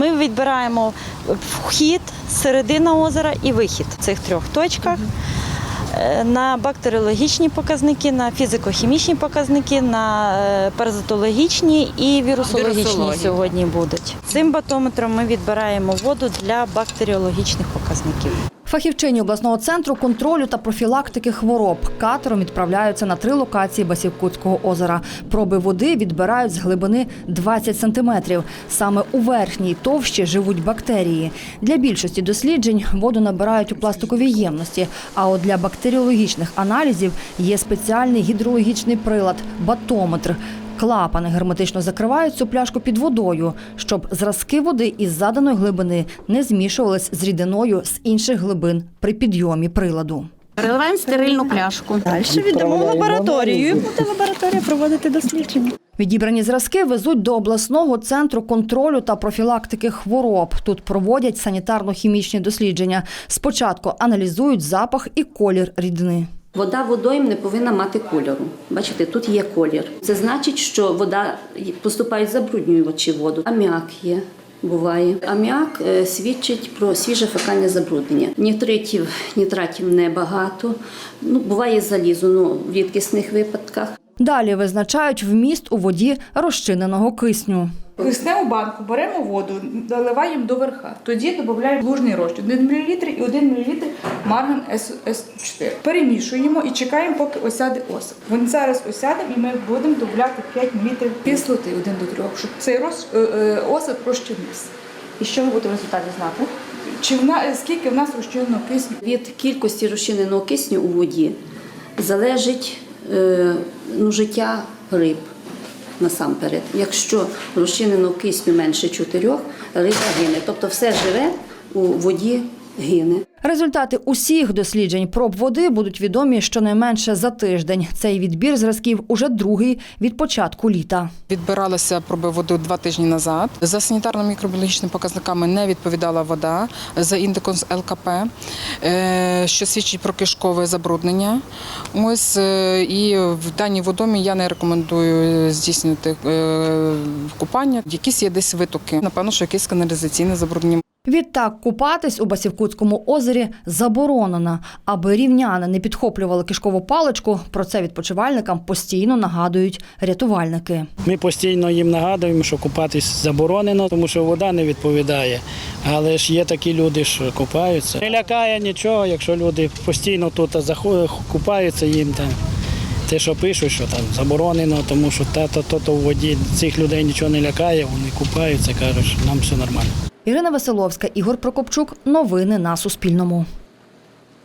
Ми відбираємо вхід, середина озера і вихід в цих трьох точках. Е, На бактеріологічні показники, на фізико-хімічні показники, на е, паразитологічні і вірусологічні сьогодні будуть. Цим батометром ми відбираємо воду для бактеріологічних показників. Фахівчині обласного центру контролю та профілактики хвороб катером відправляються на три локації Басівкутського озера. Проби води відбирають з глибини 20 сантиметрів. Саме у верхній товщі живуть бактерії. Для більшості досліджень воду набирають у пластиковій ємності. А от для бактеріологічних аналізів є спеціальний гідрологічний прилад батометр. Клапани герметично закривають цю пляшку під водою, щоб зразки води із заданої глибини не змішувались з рідиною з інших глибин при підйомі приладу. Переливаємо стерильну пляшку. Далі віддамо в лабораторію. і Буде лабораторія проводити дослідження. Відібрані зразки везуть до обласного центру контролю та профілактики хвороб. Тут проводять санітарно-хімічні дослідження. Спочатку аналізують запах і колір рідини. Вода водойм не повинна мати кольору. Бачите, тут є колір. Це значить, що вода поступає забруднювачі воду. Аміак є. Буває. Аміак е, свідчить про свіже фекальне забруднення. Нітритів, нітратів небагато. Ну, буває залізо ну, в рідкісних випадках. Далі визначають вміст у воді розчиненого кисню. Кисневу банку беремо воду, доливаємо до верха. Тоді додаємо лужний розчин 1 мл і 1 мл марган С4. Перемішуємо і чекаємо, поки осяде осип. Він зараз осяде і ми будемо додати 5 мл кислоти 1 до 3, щоб цей роз, е, е, осип розчинився. І що ви будете в результаті знати? Чи в на, скільки в нас розчиненого кисню? Від кількості розчиненого кисню у воді залежить е, ну, життя риб насамперед. Якщо розчиненого кисню менше 4, риба гине. Тобто все живе у воді гине. Результати усіх досліджень проб води будуть відомі щонайменше за тиждень. Цей відбір зразків уже другий від початку літа. Відбиралися проби води два тижні назад. За санітарно-мікробіологічними показниками не відповідала вода за індексом з ЛКП, е, що свідчить про кишкове забруднення. Ось е, і в даній водомі я не рекомендую здійснювати е, купання. Якісь є десь витоки. Напевно, що якесь каналізаційне забруднення. Відтак купатись у Басівкутському озері заборонено. Аби рівняни не підхоплювали кишкову паличку, про це відпочивальникам постійно нагадують рятувальники. Ми постійно їм нагадуємо, що купатись заборонено, тому що вода не відповідає. Але ж є такі люди, що купаються. Не лякає нічого, якщо люди постійно тут заходять, купаються їм там. Те, що пишуть, що там заборонено, тому що та-то, то-то в воді цих людей нічого не лякає, вони купаються, кажуть, що нам все нормально. Ірина Василовська, Ігор Прокопчук. Новини на Суспільному.